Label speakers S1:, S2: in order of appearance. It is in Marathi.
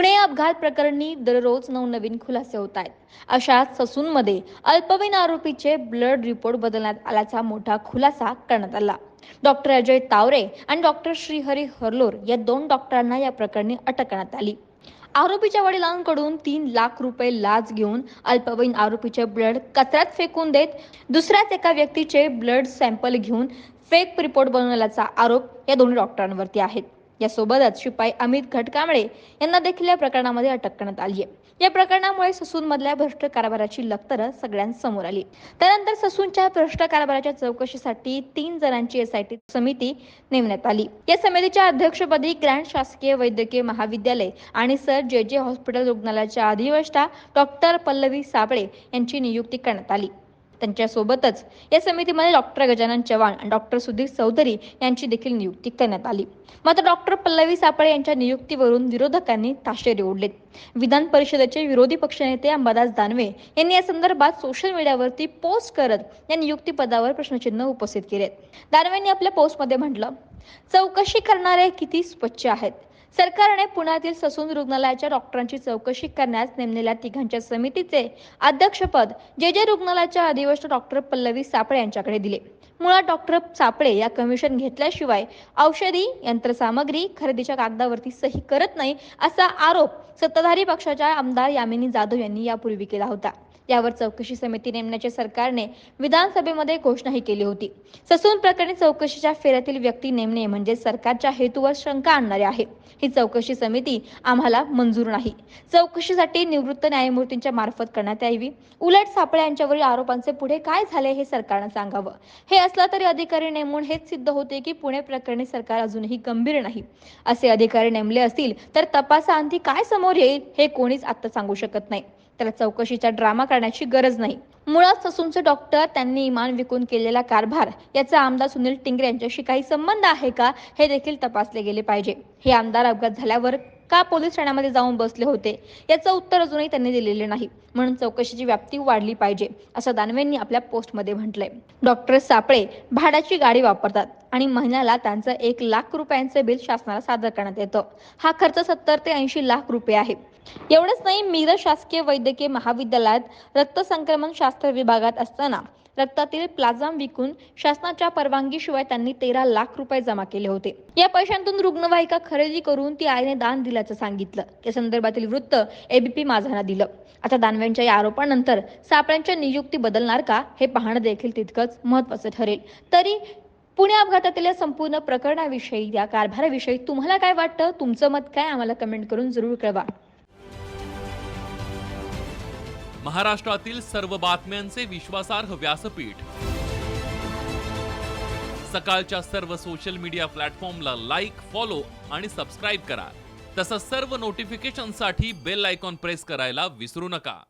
S1: पुणे अपघात प्रकरणी दररोज नवनवीन खुलासे होत आहेत. अशात ससूनमध्ये अल्पवयीन आरोपीचे ब्लड रिपोर्ट बदलण्यात आल्याचा मोठा खुलासा करण्यात आला. डॉक्टर अजय तावरे आणि डॉक्टर श्रीहरी हरलोर या दोन डॉक्टरांना या प्रकरणी अटक करण्यात आली. आरोपीच्या वडिलांकडून तीन लाख रुपये लाच घेऊन अल्पवयीन आरोपीचे ब्लड कचऱ्यात फेकून देत दुसऱ्याच एका व्यक्तीचे ब्लड सॅम्पल घेऊन फेक रिपोर्ट बनवल्याचा आरोप या दोन्ही डॉक्टरांवरती आहेत यासोबतच शिपाई अमित घटकांबळे यांना देखील या प्रकरणामध्ये अटक करण्यात आली आहे या प्रकरणामुळे ससूनमधल्या भ्रष्ट कारभाराची लखतर सगळ्यांसमोर आली. त्यानंतर ससूनच्या भ्रष्ट कारभाराच्या चौकशीसाठी तीन जणांची एसआयटी समिती नेमण्यात आली. या समितीच्या अध्यक्षपदी ग्रँड शासकीय वैद्यकीय महाविद्यालय आणि सर जे जे हॉस्पिटल रुग्णालयाच्या अधिवष्टा डॉक्टर पल्लवी साबळे यांची नियुक्ती करण्यात आली. त्यांच्यासोबतच. या समितीमध्ये डॉक्टर गजानन चव्हाण आणि डॉक्टर सुधीर चौधरी यांची देखील नियुक्ती करण्यात आली. मात्र डॉक्टर पल्लवी सापळे यांच्या नियुक्तीवरून विरोधकांनी ताशेरे ओढलेत. विधान परिषदेचे विरोधी पक्षनेते अंबादास दानवे यांनी या संदर्भात सोशल मीडियावरती पोस्ट करत या नियुक्ती पदावर प्रश्नचिन्ह उपस्थित केलेत. दानवेंनी आपल्या पोस्टमध्ये म्हटलं चौकशी करणारे किती स्वच्छ आहेत. सरकारने पुण्यातील ससून रुग्णालयाच्या डॉक्टरांची चौकशी करण्यास नेमलेल्या तिघांच्या समितीचे अध्यक्षपद जे जे रुग्णालयाच्या अधिवष्ट डॉक्टर पल्लवी सापळे यांच्याकडे दिले. मुळात डॉक्टर सापळे या कमिशन घेतल्याशिवाय औषधी यंत्रसामग्री खरेदीच्या कागदावरती सही करत नाही असा आरोप सत्ताधारी पक्षाच्या आमदार यामिनी जाधव यांनी यापूर्वी केला होता. यावर चौकशी समिती नेमण्याचे सरकारने विधानसभेमध्ये घोषणाही केली होती. ससून प्रकरणी चौकशीच्या फेऱ्यातील व्यक्ती नेमणे म्हणजे सरकारच्या हेतूवर शंका आणणारे आहे. ही चौकशी समिती आम्हाला मंजूर नाही. चौकशीसाठी निवृत्त न्यायमूर्तींच्या मार्फत करण्यात यावी. उलट सापळे यांच्यावरील आरोपांचे पुढे काय झाले हे सरकारनं सांगावं. हे असलं तरी अधिकारी नेमून हेच सिद्ध होते की पुणे प्रकरणी सरकार अजूनही गंभीर नाही. असे अधिकारी नेमले असतील तर तपासाअंती काय समोर येईल हे कोणीच आता सांगू शकत नाही. त्याला चौकशीचा ड्रामा करण्याची गरज नाही. मुळात ससूनचे डॉक्टर त्यांनी इमान विकून केलेला कारभार याचा आमदार सुनील टिंगरे यांच्याशी काही संबंध आहे का हे देखील तपासले गेले पाहिजे. हे आमदार अपघात झाल्यावर का पोलीस ठाण्यामध्ये जाऊन बसले होते? याचं उत्तर अजूनही त्यांनी दिलेले नाही. म्हणून चौकशीची व्याप्ती वाढली पाहिजे असं दानवेंनी आपल्या पोस्टमध्ये म्हटलंय. डॉक्टर सापळे भाड्याची गाडी वापरतात. आणि महिन्याला त्यांचं एक लाख रुपयांचे बिल शासनाला सादर करण्यात येतं. हा खर्च सत्तर ते ऐंशी लाख रुपये आहे. एवढंच नाही मिरज शासकीय वैद्यकीय महाविद्यालयात रक्त संक्रमण शास्त्र विभागात असताना रक्तातील प्लाझ्मा विकून शासनाच्या परवानगीशिवाय त्यांनी तेरा लाख रुपये जमा केले होते. या पैशांतून रुग्णवाहिका खरेदी करून ती आईने दान दिल्याचं सांगितलं. या संदर्भातील वृत्त एबीपी माझाला दिलं. आता दानवेंच्या या आरोपानंतर सापळ्यांच्या नियुक्ती बदलणार का हे पाहणं देखील तितकंच महत्वाचं ठरेल. तरी पुणे अपघातातील संपूर्ण प्रकरणाविषयी या कारभाराविषयी तुम्हाला काय वाटतं? तुमचं मत काय? आम्हाला कमेंट करून जरूर कळवा.
S2: महाराष्ट्रातील सर्व बातम्यांचे विश्वासार्ह व्यासपीठ. सकाळच्या सर्व सोशल मीडिया प्लॅटफॉर्मला लाईक फॉलो आणि सबस्क्राईब करा. तसंच सर्व नोटिफिकेशनसाठी बेल आयकॉन प्रेस करायला विसरू नका.